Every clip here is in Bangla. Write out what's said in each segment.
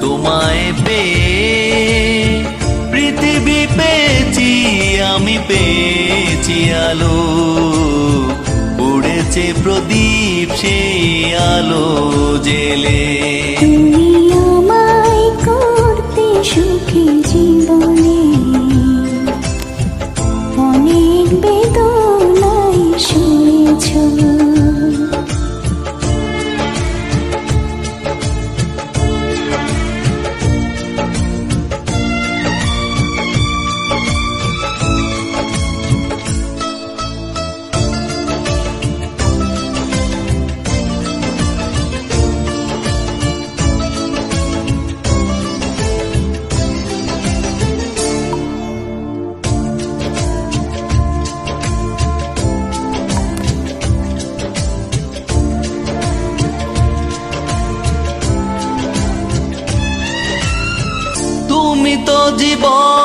তোমায় পৃথিবী পেয়েছি আমি পেয়েছি আলো। উড়েছে প্রদীপ সে আলো জেলে। জীবন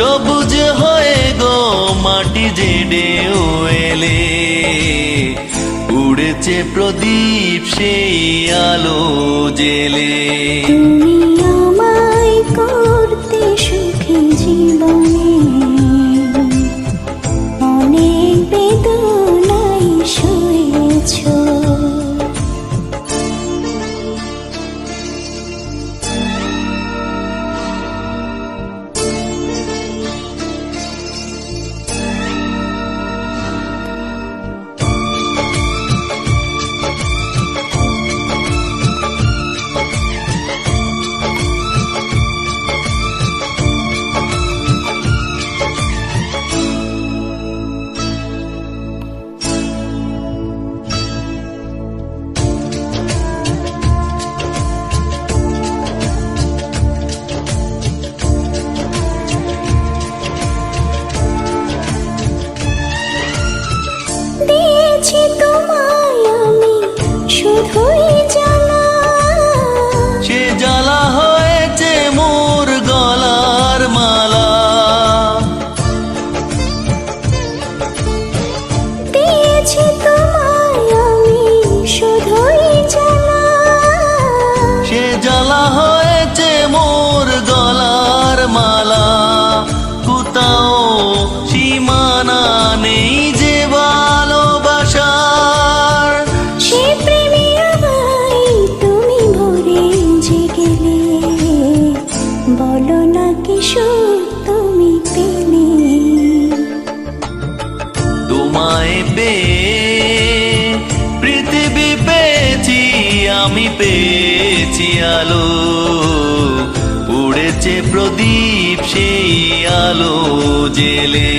সবুজ হয়ে গো মাটি জেডে ওয়েলে। উড়েছে প্রদীপ সেই আলো জেলে। পেয়েছি আলো উড়েছে প্রদীপ সেই আলো জেলে।